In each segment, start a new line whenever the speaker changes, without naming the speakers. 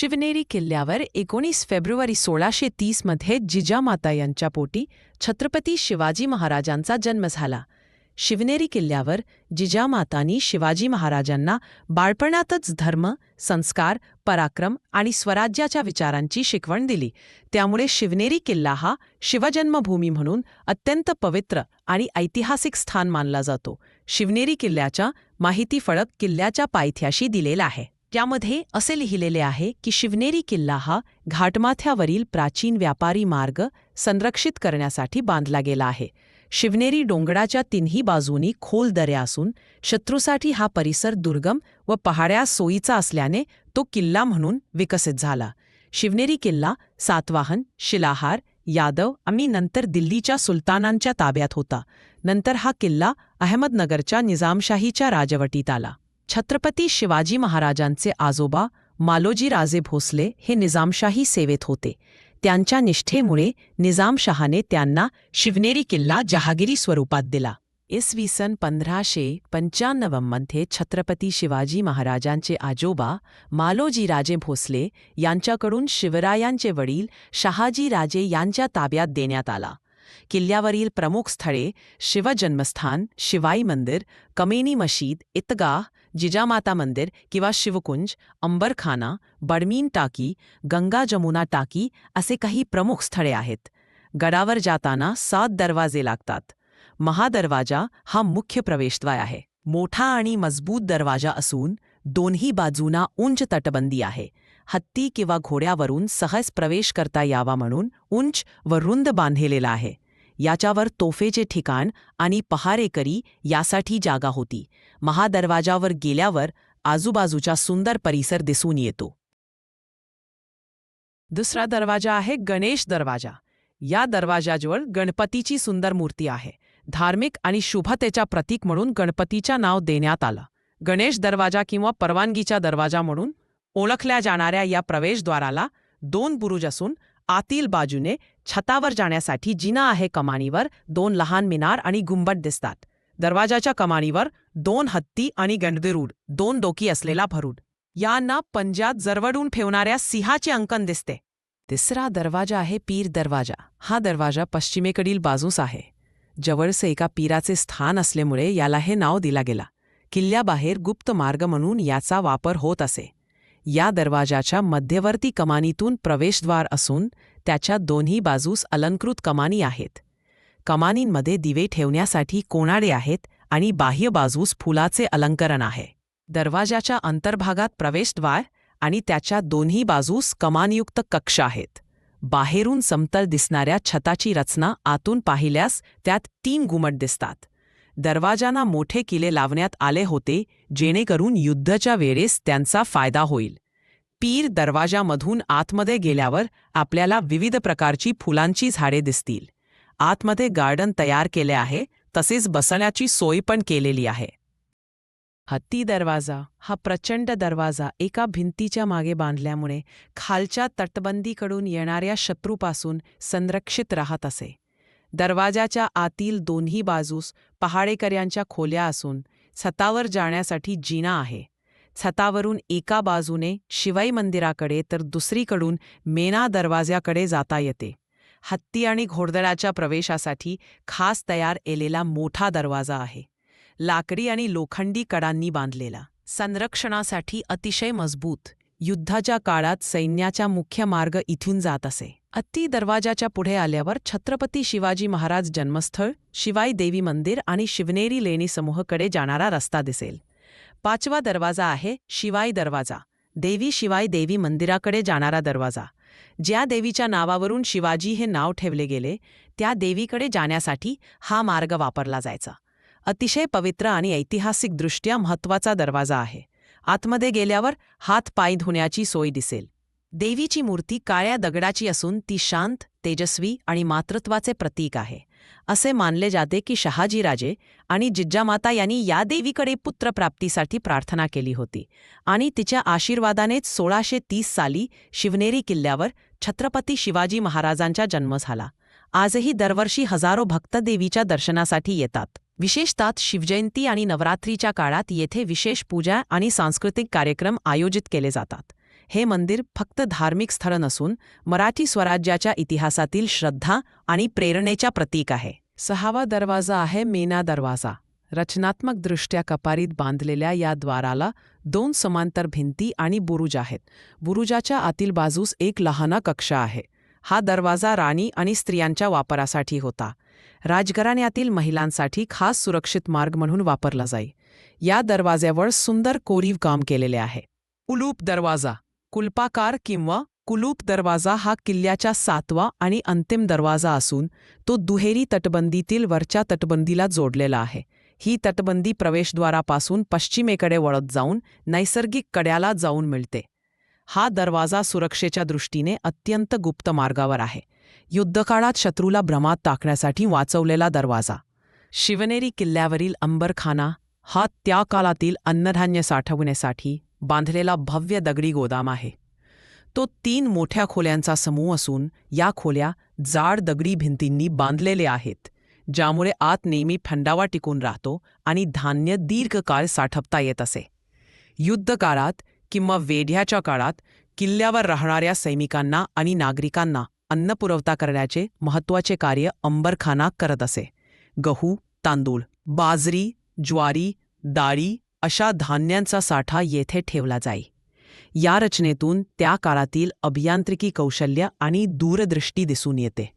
शिवनेरी किल्ल्यावर एकोणीस फेब्रुवारी सोळाशे तीसमध्ये जिजामाता यांच्या पोटी छत्रपती शिवाजी महाराजांचा जन्म झाला. शिवनेरी किल्ल्यावर जिजामातांनी शिवाजी महाराजांना बाळपणातच धर्म संस्कार पराक्रम आणि स्वराज्याच्या विचारांची शिकवण दिली. त्यामुळे शिवनेरी किल्ला हा शिवजन्मभूमी म्हणून अत्यंत पवित्र आणि ऐतिहासिक स्थान मानला जातो. शिवनेरी किल्ल्याच्या माहिती फळक किल्ल्याच्या पायथ्याशी दिलेला आहे. त्यामध्ये असे लिहिलेले आहे की शिवनेरी किल्ला हा घाटमाथ्यावरील प्राचीन व्यापारी मार्ग संरक्षित करण्यासाठी बांधला गेला आहे. शिवनेरी डोंगराच्या तिन्ही बाजूनी खोल दऱ्या असून शत्रूसाठी हा परिसर दुर्गम व पहाड्या सोयीचा असल्याने तो किल्ला म्हणून विकसित झाला. शिवनेरी किल्ला सातवाहन शिलाहार यादव आणि नंतर दिल्लीच्या सुलतानांच्या ताब्यात होता. नंतर हा किल्ला अहमदनगरच्या निजामशाहीच्या राजवटीत आला. छत्रपती शिवाजी महाराजांचे आजोबा मालोजी राजे भोसले हे निजामशाही सेवेत होते. त्यांच्या निष्ठेमुळे निजामशहाने त्यांना शिवनेरी किल्ला जहागिरी स्वरूपात दिला. इसवी सन पंधराशे पंच्याण्णवमध्ये छत्रपती शिवाजी महाराजांचे आजोबा मालोजी राजे भोसले यांच्याकडून शिवरायांचे वडील शहाजी राजे यांच्या ताब्यात देण्यात आला. किल्ल्यावरील प्रमुख स्थळे शिवजन्मस्थान शिवाई मंदिर कमेनी मशीद इतगाह जिजामाता मंदिर किंवा शिवकुंज अंबरखाना बडमीन टाकी गंगा जमुना टाकी असे काही प्रमुख स्थळे आहेत. गडावर जाताना सात दरवाजे लागतात. महादरवाजा हा मुख्य प्रवेशद्वार आहे. मोठा आणि मजबूत दरवाजा असून दोन्ही बाजूंना उंच तटबंदी आहे. हत्ती किंवा घोड्यावरून सहज प्रवेश करता यावा म्हणून उंच व रुंद बांधलेला आहे. याच्यावर तोफेचे ठिकाण आणि पहारेकरी यासाठी जागा होती. महादरवाजावर गेल्यावर आजूबाजूचा सुंदर परिसर दिसून येतो. दुसरा दरवाजा आहे गणेश दरवाजा. या दरवाजाजवळ गणपतीची सुंदर मूर्ती आहे. धार्मिक आणि शुभतेच्या प्रतीक म्हणून गणपतीच्या नाव देण्यात आलं. गणेश दरवाजा किंवा परवानगीचा दरवाजा म्हणून ओळखल्या जाणाऱ्या या प्रवेशद्वाराला दोन बुरुज असून आतील बाजूने छतावर जाण्यासाठी जिना आहे कमानीवर दोन लहान मिनार आणि गुंबट दिसतात. दरवाजाच्या कमानीवर दोन हत्ती आणि गंडदिरूड दोन डोकी असलेला भरूड. यांना पंजात जरवडून ठेवणाऱ्या सिंहाचे अंकन दिसते. तिसरा दरवाजा आहे पीर दरवाजा. हा दरवाजा पश्चिमेकडील बाजूस आहे. जवळचे एका पीराचे स्थान असल्यामुळे याला हे नाव दिला गेला. किल्ल्याबाहेर गुप्त मार्ग म्हणून याचा वापर होत असे. या दरवाजाच्या मध्यवर्ती कमानीतून प्रवेशद्वार असून त्याच्या दोन्ही बाजूस अलंकृत कमानी आहेत. कमानींमध्ये दिवे ठेवण्यासाठी कोणाडे आहेत आणि बाह्य बाजूस फुलाचे अलंकरण आहे. दरवाजाच्या अंतर्भागात प्रवेशद्वार आणि त्याच्या दोन्ही बाजूस कमानयुक्त कक्ष आहेत. बाहेरून समतल दिसणाऱ्या छताची रचना आतून पाहिल्यास त्यात तीन गुमट दिसतात. दरवाजांना मोठे किले लावण्यात आले होते जेणेकरून युद्धाच्या वेळेस त्यांचा फायदा होईल. पीर दरवाजामधून आतमध्ये गेल्यावर आपल्याला विविध प्रकारची फुलांची झाडे दिसतील. आतमध्ये गार्डन तयार केले आहे तसेच बसण्याची सोय पण केलेली आहे. हत्ती दरवाजा हा प्रचंड दरवाजा एका भिंतीच्या मागे बांधल्यामुळे खालच्या तटबंदीकडून येणाऱ्या शत्रूपासून संरक्षित राहत असे. दरवाजाच्या आतील दोन्ही बाजूस पहाडेकऱ्यांच्या खोल्या असून छतावर जाण्यासाठी जिना आहे. छतावरून एका बाजूने शिवाई मंदिराकडे तर दुसरीकडून मेना दरवाजाकडे जाता येते. हत्ती आणि घोडदळाच्या प्रवेशासाठी खास तयार केलेला मोठा दरवाजा आहे. लाकडी आणि लोखंडी कडांनी बांधलेला. संरक्षणासाठी अतिशय मजबूत. युद्धाच्या काळात सैन्याचा मुख्य मार्ग इथून जात असे. अत्ती दरवाजाच्या पुढे आल्यावर छत्रपती शिवाजी महाराज जन्मस्थळ शिवाई देवी मंदिर आणि शिवनेरी लेणी समूहकडे जाणारा रस्ता दिसेल. पाचवा दरवाजा आहे शिवाई दरवाजा. देवी शिवाई देवी मंदिराकडे जाणारा दरवाजा. ज्या देवीच्या नावावरून शिवाजी हे नाव ठेवले गेले त्या देवीकडे जाण्यासाठी हा मार्ग वापरला जायचा. अतिशय पवित्र आणि ऐतिहासिकदृष्ट्या महत्त्वाचा दरवाजा आहे. आतमध्ये गेल्यावर हात पाय धुण्याची सोय दिसेल. देवीची मूर्ती काळ्या दगडाची असून ती शांत तेजस्वी आणि मातृत्वाचे प्रतीक आहे. असे मानले जाते की शहाजीराजे आणि जिज्जामाता यांनी या देवीकडे पुत्रप्राप्तीसाठी प्रार्थना केली होती आणि तिच्या आशीर्वादानेच सोळाशे तीस साली शिवनेरी किल्ल्यावर छत्रपती शिवाजी महाराजांचा जन्म झाला. आजही दरवर्षी हजारो भक्त देवीच्या दर्शनासाठी येतात. विशेषतः शिवजयंती आणि नवरात्रीच्या काळात येथे विशेष पूजा आणि सांस्कृतिक कार्यक्रम आयोजित केले जातात. हे मंदिर फक्त धार्मिक स्थळ नसून मराठी स्वराज्याच्या इतिहासातील श्रद्धा आणि प्रेरणेच्या प्रतीक आहे. सहावा दरवाजा आहे मेना दरवाजा. रचनात्मकदृष्ट्या कपारीत बांधलेल्या या द्वाराला दोन समांतर भिंती आणि बुरुज आहेत. बुरुजाच्या आतील बाजूस एक लहाना कक्ष आहे. हा दरवाजा राणी आणि स्त्रियांच्या वापरासाठी होता. राजघराण्यातील महिलांसाठी खास सुरक्षित मार्ग म्हणून वापरला जाई. या दरवाज्यावर सुंदर कोरीव काम केलेले आहे. उलूप दरवाजा. कुल्पाकार किंवा कुलूप दरवाजा हा किल्ल्याचा सातवा आणि अंतिम दरवाजा असून तो दुहेरी तटबंदीतील वरच्या तटबंदीला जोडलेला आहे. ही तटबंदी प्रवेशद्वारापासून पश्चिमेकडे वळत जाऊन नैसर्गिक कड्याला जाऊन मिळते. हा दरवाजा सुरक्षेच्या दृष्टीने अत्यंत गुप्त मार्गावर आहे. युद्धकाळात शत्रूला भ्रमात टाकण्यासाठी वाचवलेला दरवाजा. शिवनेरी किल्ल्यावरील अंबरखाना हा त्या काळातील अन्नधान्य साठवण्यासाठी बांधलेला भव्य दगडी गोदाम आहे. तो तीन मोठ्या खोल्यांचा समूह असून या खोल्या जाड दगडी भिंतींनी बांधलेले आहेत ज्यामुळे आत नेहमी थंडावा टिकून राहतो आणि धान्य दीर्घकाळ साठवता येत असे. युद्धकाळात किंवा वेढ्याच्या काळात किल्ल्यावर राहणाऱ्या सैनिकांना आणि नागरिकांना अन्न पुरवठा करण्याचे महत्त्वाचे कार्य अंबरखाना करत असे. गहू तांदूळ बाजरी ज्वारी डाळी अशा धान्यांचा साठा येथे ठेवला जाई. या रचनेतून त्या काळातील अभियांत्रिकी कौशल्य आणि दूरदृष्टी दिसून येते.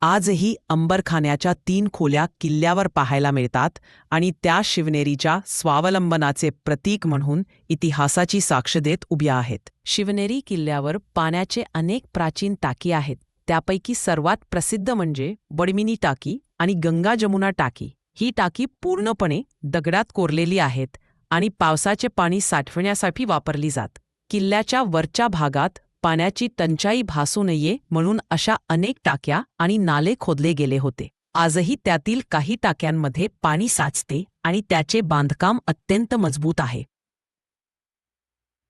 आजही अंबरखान्याच्या तीन खोल्या किल्ल्यावर पाहायला मिळतात आणि त्या शिवनेरीच्या स्वावलंबनाचे प्रतीक म्हणून इतिहासाची साक्ष देत उभ्या आहेत. शिवनेरी किल्ल्यावर पाण्याचे अनेक प्राचीन टाकी आहेत. त्यापैकी सर्वात प्रसिद्ध म्हणजे बडमिनी टाकी आणि गंगा जमुना टाकी. ही टाकी पूर्णपणे दगडात कोरलेली आहेत आणि पावसाचे पाणी साठवण्यासाठी वापरली जात. किल्ल्याच्या वरच्या भागात पाण्याची टंचाई भासू नये म्हणून अशा अनेक टाक्या आणि नाले खोदले गेले होते. आजही त्यातील काही टाक्यांमध्ये पाणी साचते आणि त्याचे बांधकाम अत्यंत मजबूत आहे.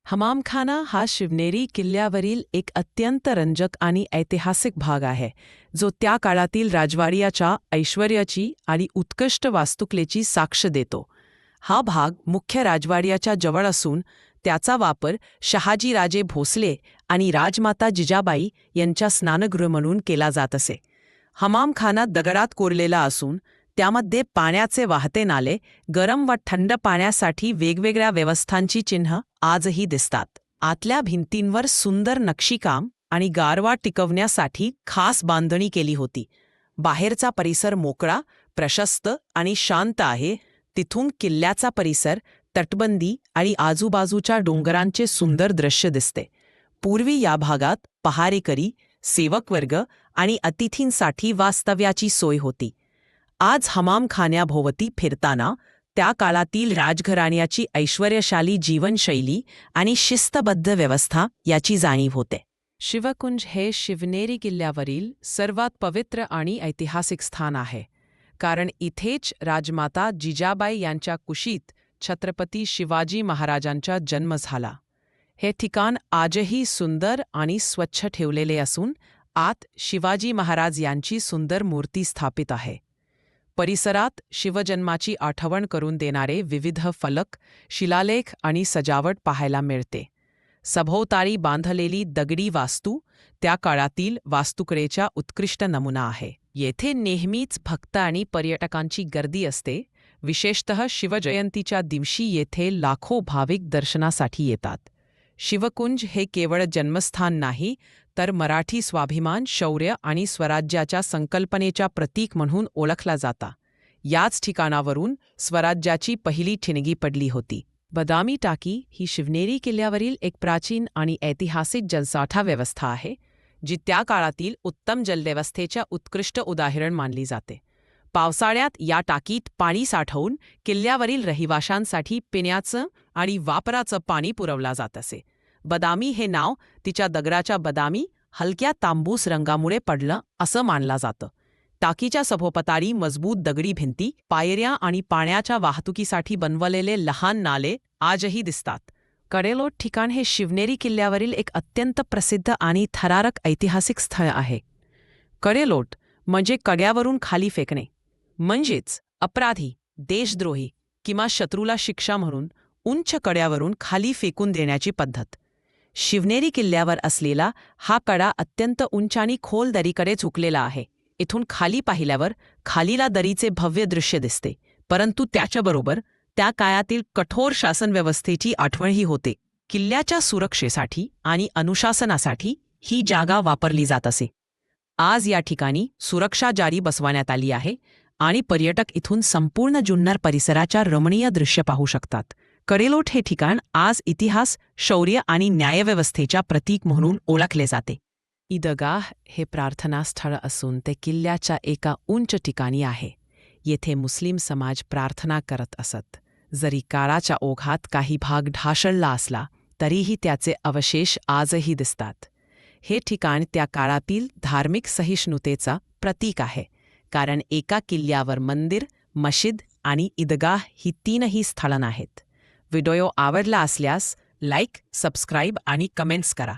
हमामखाना हा शिवनेरी किल्ल्यावरील एक अत्यंत रंजक आणि ऐतिहासिक भाग आहे जो त्या काळातील राजवाडियाच्या ऐश्वर्याची आणि उत्कृष्ट वास्तुकलेची साक्ष देतो. हा भाग मुख्य राजवाड्याच्या जवळ असून त्याचा वापर शहाजीराजे भोसले आणि राजमाता जिजाबाई यांच्या स्नानगृह म्हणून केला जात असे. हमामखाना दगडात कोरलेला असून त्यामध्ये पाण्याचे वाहते नाले गरम व थंड पाण्यासाठी वेगवेगळ्या व्यवस्थांची चिन्ह आजही दिसतात. आतल्या भिंतींवर सुंदर नक्षीकाम आणि गारवा टिकवण्यासाठी खास बांधणी केली होती. बाहेरचा परिसर मोकळा प्रशस्त आणि शांत आहे तिथून किल्ल्याचा परिसर तटबंदी आणि आजूबाजूच्या डोंगरांचे सुंदर दृश्य दिसते. पूर्वी या भागात पहारेकरी सेवकवर्ग आणि अतिथींसाठी वास्तव्याची सोय होती. आज हमामखान्याभोवती फिरताना त्या काळातील राजघराण्याची ऐश्वर्यशाली जीवनशैली आणि शिस्तबद्ध व्यवस्था याची जाणीव होते. शिवकुंज हे शिवनेरी किल्ल्यावरील सर्वात पवित्र आणि ऐतिहासिक स्थान आहे. कारण इथेच राजमाता जिजाबाई यांच्या कुशीत छत्रपती शिवाजी महाराजांचा जन्म झाला. हे ठिकाण आजही सुंदर आणि स्वच्छ ठेवलेले असून आत शिवाजी महाराज यांची सुंदर मूर्ती स्थापित आहे. परिसरात शिवजन्माची आठवण करून देणारे विविध फलक शिलालेख आणि सजावट पाहायला मिळते. सभोवतारी बांधलेली दगडी वास्तू त्या काळातील वास्तुकलेचा उत्कृष्ट नमुना आहे. येथे नेहमीच भक्त आणि पर्यटकांची गर्दी असते. विशेषतः शिवजयंतीच्या दिवशी येथे लाखो भाविक दर्शनासाठी येतात. शिवकुंज हे केवळ जन्मस्थान नाही तर मराठी स्वाभिमान शौर्य आणि स्वराज्याच्या संकल्पनेच्या प्रतीक म्हणून ओळखला जाता. याच ठिकाणावरून स्वराज्याची पहिली ठिणगी पडली होती. बदामी टाकी ही शिवनेरी किल्ल्यावरील एक प्राचीन आणि ऐतिहासिक जलसाठा व्यवस्था आहे. जी त्या काळातील उत्तम जलव्यवस्थेच्या उत्कृष्ट उदाहरण मानली जाते. पावसाळ्यात या टाकीत पाणी साठवून किल्ल्यावरील रहिवाशांसाठी पिण्याचं आणि वापराचं पाणी पुरवला जात असे. बदामी हे नाव तिच्या दगडाच्या बदामी हलक्या तांबूस रंगामुळे पडलं असं मानलं जातं. टाकीच्या सभोपतारी मजबूत दगडी भिंती पायऱ्या आणि पाण्याच्या वाहतुकीसाठी बनवलेले लहान नाले आजही दिसतात. कडेलोट ठिकाण हे शिवनेरी किल्ल्यावरील एक अत्यंत प्रसिद्ध आणि थरारक ऐतिहासिक स्थळ आहे. कडेलोट म्हणजे कड्यावरून खाली फेकणे. म्हणजेच अपराधी देशद्रोही किंवा शत्रूला शिक्षा म्हणून उंच कड्यावरून खाली फेकून देण्याची पद्धत. शिवनेरी किल्ल्यावर असलेला हा कडा अत्यंत उंच आणि खोल दरीकडे झुकलेला आहे. इथून खाली पाहिल्यावर खालीला दरीचे भव्य दृश्य दिसते परंतु त्याच्याबरोबर त्या काळातील कठोर शासनव्यवस्थेची आठवणही होते. किल्ल्याच्या सुरक्षेसाठी आणि अनुशासनासाठी ही जागा वापरली जात असे. आज या ठिकाणी सुरक्षा जारी बसवण्यात आली आहे आणि पर्यटक इथून संपूर्ण जुन्नर परिसराच्या रमणीय दृश्य पाहू शकतात. कडेलोट हे ठिकाण आज इतिहास शौर्य आणि न्यायव्यवस्थेच्या प्रतीक म्हणून ओळखले जाते. ईदगाह हे प्रार्थनास्थळ असून ते किल्ल्याच्या एका उंच ठिकाणी आहे. येथे मुस्लिम समाज प्रार्थना करत असत. जरी काळाच्या ओघात काही भाग ढासळला असला तरीही त्याचे अवशेष आजही दिसतात. हे ठिकाण त्या काळातील धार्मिक सहिष्णुतेचा प्रतीक आहे कारण एका किल्ल्यावर मंदिर मशिद आणि ईदगाह ही तीनही स्थळं आहेत व्हिडिओ आवडला असल्यास लाईक सबस्क्राईब आणि कमेंट्स करा.